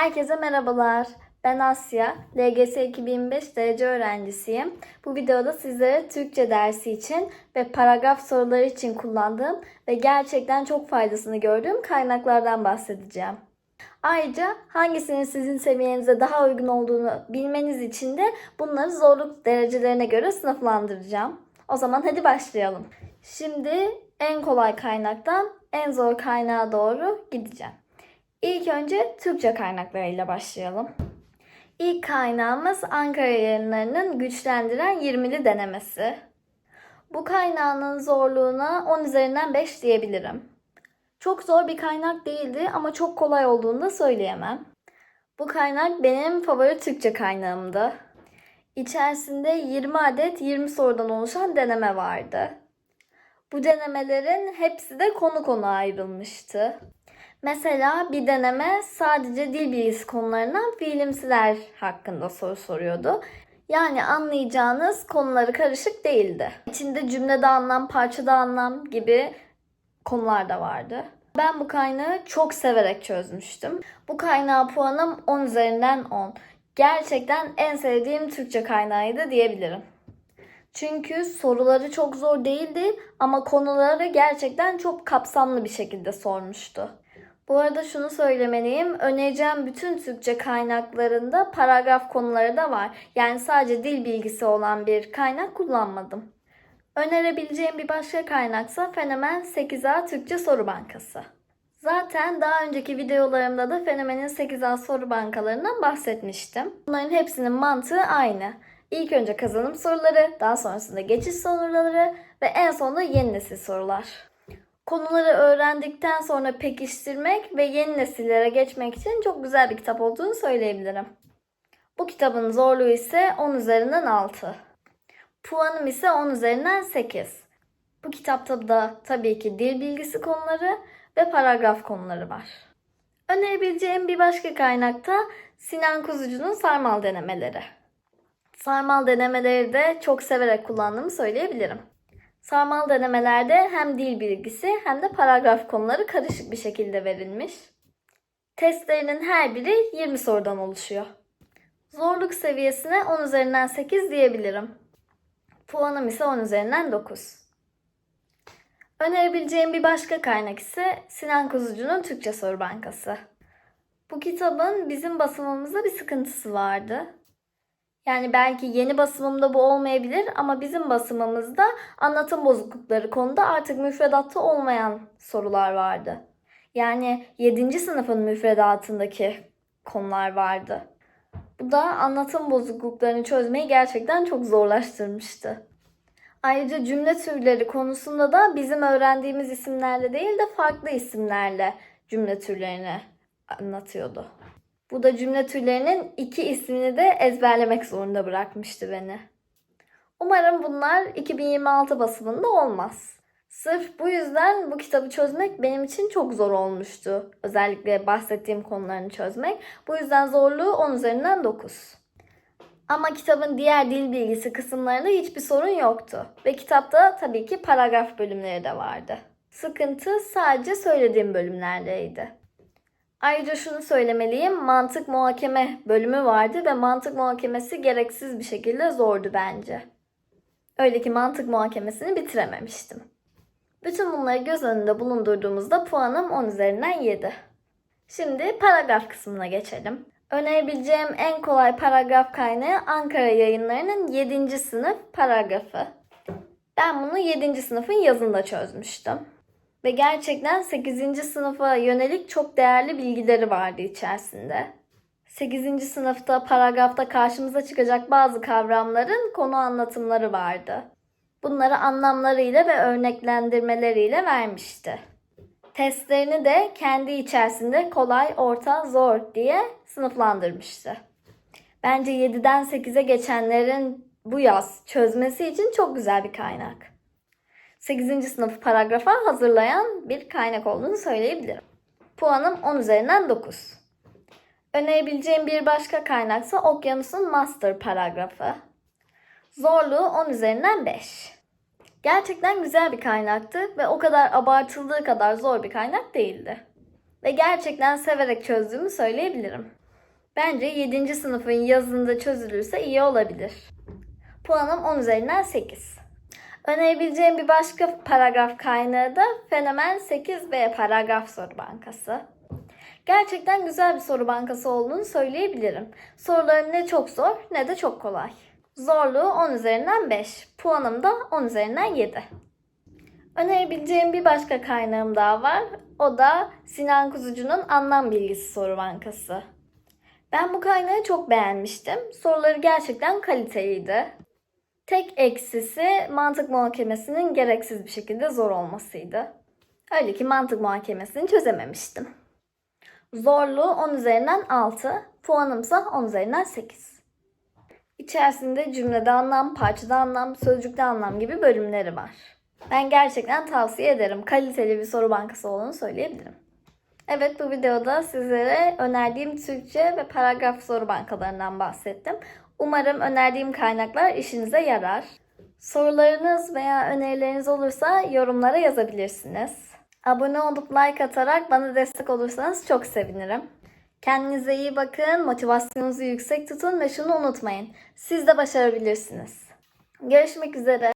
Herkese merhabalar. Ben Asya, LGS 2025 derece öğrencisiyim. Bu videoda sizlere Türkçe dersi için ve paragraf soruları için kullandığım ve gerçekten çok faydasını gördüğüm kaynaklardan bahsedeceğim. Ayrıca hangisinin sizin seviyenize daha uygun olduğunu bilmeniz için de bunları zorluk derecelerine göre sınıflandıracağım. O zaman hadi başlayalım. Şimdi en kolay kaynaktan en zor kaynağa doğru gideceğim. İlk önce Türkçe kaynaklarıyla başlayalım. İlk kaynağımız Ankara yayınlarının güçlendiren 20'li denemesi. Bu kaynağının zorluğuna 10 üzerinden 5 diyebilirim. Çok zor bir kaynak değildi ama çok kolay olduğunu da söyleyemem. Bu kaynak benim favori Türkçe kaynağımdı. İçerisinde 20 adet 20 sorudan oluşan deneme vardı. Bu denemelerin hepsi de konu konu ayrılmıştı. Mesela bir deneme sadece dil bilgisi konularından fiilimsiler hakkında soru soruyordu. Yani anlayacağınız konuları karışık değildi. İçinde cümlede anlam, parçada anlam gibi konular da vardı. Ben bu kaynağı çok severek çözmüştüm. Bu kaynağı puanım 10 üzerinden 10. Gerçekten en sevdiğim Türkçe kaynağıydı diyebilirim. Çünkü soruları çok zor değildi ama konuları gerçekten çok kapsamlı bir şekilde sormuştu. Bu arada şunu söylemeliyim. Önereceğim bütün Türkçe kaynaklarında paragraf konuları da var. Yani sadece dil bilgisi olan bir kaynak kullanmadım. Önerebileceğim bir başka kaynaksa Fenomen 8A Türkçe Soru Bankası. Zaten daha önceki videolarımda da Fenomen'in 8A soru bankalarından bahsetmiştim. Bunların hepsinin mantığı aynı. İlk önce kazanım soruları, daha sonrasında geçiş soruları ve en sonunda yeni nesil sorular. Konuları öğrendikten sonra pekiştirmek ve yeni nesillere geçmek için çok güzel bir kitap olduğunu söyleyebilirim. Bu kitabın zorluğu ise 10 üzerinden 6. Puanım ise 10 üzerinden 8. Bu kitapta da tabii ki dil bilgisi konuları ve paragraf konuları var. Önerebileceğim bir başka kaynakta Sinan Kuzucu'nun sarmal denemeleri. Sarmal denemeleri de çok severek kullandığımı söyleyebilirim. Sarmal denemelerde hem dil bilgisi hem de paragraf konuları karışık bir şekilde verilmiş. Testlerinin her biri 20 sorudan oluşuyor. Zorluk seviyesine 10 üzerinden 8 diyebilirim. Puanım ise 10 üzerinden 9. Önerebileceğim bir başka kaynak ise Sinan Kuzucu'nun Türkçe Soru Bankası. Bu kitabın bizim basımımızda bir sıkıntısı vardı. Yani belki yeni basımımda bu olmayabilir ama bizim basımımızda anlatım bozuklukları konuda artık müfredatta olmayan sorular vardı. Yani 7. sınıfın müfredatındaki konular vardı. Bu da anlatım bozukluklarını çözmeyi gerçekten çok zorlaştırmıştı. Ayrıca cümle türleri konusunda da bizim öğrendiğimiz isimlerle değil de farklı isimlerle cümle türlerini anlatıyordu. Bu da cümle türlerinin iki ismini de ezberlemek zorunda bırakmıştı beni. Umarım bunlar 2026 basımında olmaz. Sırf bu yüzden bu kitabı çözmek benim için çok zor olmuştu. Özellikle bahsettiğim konularını çözmek. Bu yüzden zorluğu 10 üzerinden 9. Ama kitabın diğer dil bilgisi kısımlarında hiçbir sorun yoktu. Ve kitapta tabii ki paragraf bölümleri de vardı. Sıkıntı sadece söylediğim bölümlerdeydi. Ayrıca şunu söylemeliyim. Mantık muhakeme bölümü vardı ve mantık muhakemesi gereksiz bir şekilde zordu bence. Öyle ki mantık muhakemesini bitirememiştim. Bütün bunları göz önünde bulundurduğumuzda puanım 10 üzerinden 7. Şimdi paragraf kısmına geçelim. Önerebileceğim en kolay paragraf kaynağı Ankara yayınlarının 7. sınıf paragrafı. Ben bunu 7. sınıfın yazında çözmüştüm. Ve gerçekten 8. sınıfa yönelik çok değerli bilgileri vardı içerisinde. 8. sınıfta paragrafta karşımıza çıkacak bazı kavramların konu anlatımları vardı. Bunları anlamlarıyla ve örneklendirmeleriyle vermişti. Testlerini de kendi içerisinde kolay, orta, zor diye sınıflandırmıştı. Bence 7'den 8'e geçenlerin bu yaz çözmesi için çok güzel bir kaynak. 8. sınıf paragrafa hazırlayan bir kaynak olduğunu söyleyebilirim. Puanım 10 üzerinden 9. Önerebileceğim bir başka kaynaksa Okyanus'un master paragrafı. Zorluğu 10 üzerinden 5. Gerçekten güzel bir kaynaktı ve o kadar abartıldığı kadar zor bir kaynak değildi. Ve gerçekten severek çözdüğümü söyleyebilirim. Bence 7. sınıfın yazında çözülürse iyi olabilir. Puanım 10 üzerinden 8. Önerebileceğim bir başka paragraf kaynağı da Fenomen 8 ve Paragraf Soru Bankası. Gerçekten güzel bir soru bankası olduğunu söyleyebilirim. Soruları ne çok zor ne de çok kolay. Zorluğu 10 üzerinden 5, puanım da 10 üzerinden 7. Önerebileceğim bir başka kaynağım daha var. O da Sinan Kuzucu'nun Anlam Bilgisi Soru Bankası. Ben bu kaynağı çok beğenmiştim. Soruları gerçekten kaliteliydi. Tek eksisi mantık muhakemesinin gereksiz bir şekilde zor olmasıydı. Öyle ki mantık muhakemesini çözememiştim. Zorluğu 10 üzerinden 6, puanımsa 10 üzerinden 8. İçerisinde cümlede anlam, parçada anlam, sözcükte anlam gibi bölümleri var. Ben gerçekten tavsiye ederim. Kaliteli bir soru bankası olduğunu söyleyebilirim. Evet bu videoda sizlere önerdiğim Türkçe ve paragraf soru bankalarından bahsettim. Umarım önerdiğim kaynaklar işinize yarar. Sorularınız veya önerileriniz olursa yorumlara yazabilirsiniz. Abone olup like atarak bana destek olursanız çok sevinirim. Kendinize iyi bakın, motivasyonunuzu yüksek tutun ve şunu unutmayın. Siz de başarabilirsiniz. Görüşmek üzere.